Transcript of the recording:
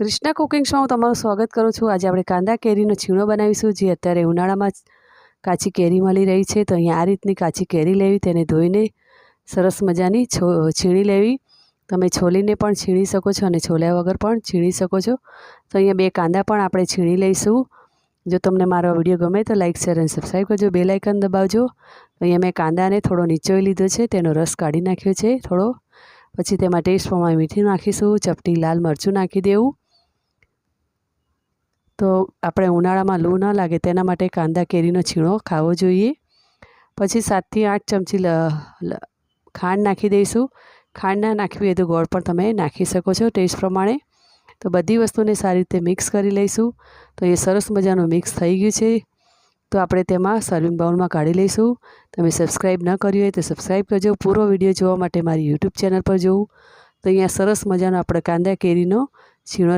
Krishna cooking શોમાં તમારું સ્વાગત કરું છું. આજે આપણે કાંદા કેરીનો છીણો બનાવીશું, જે અત્યારે ઉનાળામાં કાચી કેરી મળી રહી છે. તો અહીંયા આ રીતની કાચી કેરી લેવી, તેને ધોઈને સરસ મજાની છીણી લેવી. તમે છોલીને પણ છીણી શકો છો અને છોલ્યા વગર પણ છીણી શકો છો. તો અહીંયા બે કાંદા પણ આપણે છીણી લઈશું. જો તમને મારો વીડિયો ગમે તો લાઇક શેર અને સબસ્ક્રાઈબ કરજો. બે લાઇકન દબાવજો. અહીંયા મેં કાંદાને થોડો નીચોઈ લીધો છે, તેનો રસ કાઢી નાખ્યો છે થોડો. પછી તેમાં ટેસ્ટ પ્રમાણે મીઠું નાખીશું, ચપટી લાલ મરચું નાખી દેવું. તો આપણે ઉનાળામાં લૂ ન લાગે તેના માટે કાંદા કેરીનો છીણો ખાવો જોઈએ. પછી સાતથી આઠ ચમચી ખાંડ નાખી દઈશું. ખાંડ ના નાખવી હોય તો ગોળ પણ તમે નાખી શકો છો ટેસ્ટ પ્રમાણે. તો બધી વસ્તુને સારી રીતે મિક્સ કરી લઈશું. તો એ સરસ મજાનું મિક્સ થઈ ગયું છે. તો આપણે તેમાં સર્વિંગ બાઉલમાં કાઢી લઈશું. તમે સબસ્ક્રાઈબ ન કર્યું હોય તો સબસ્ક્રાઈબ કરજો. પૂરો વીડિયો જોવા માટે મારી યુટ્યુબ ચેનલ પર જોવું. તો અહીંયા સરસ મજાનો આપણે કાંદા કેરીનો છીણો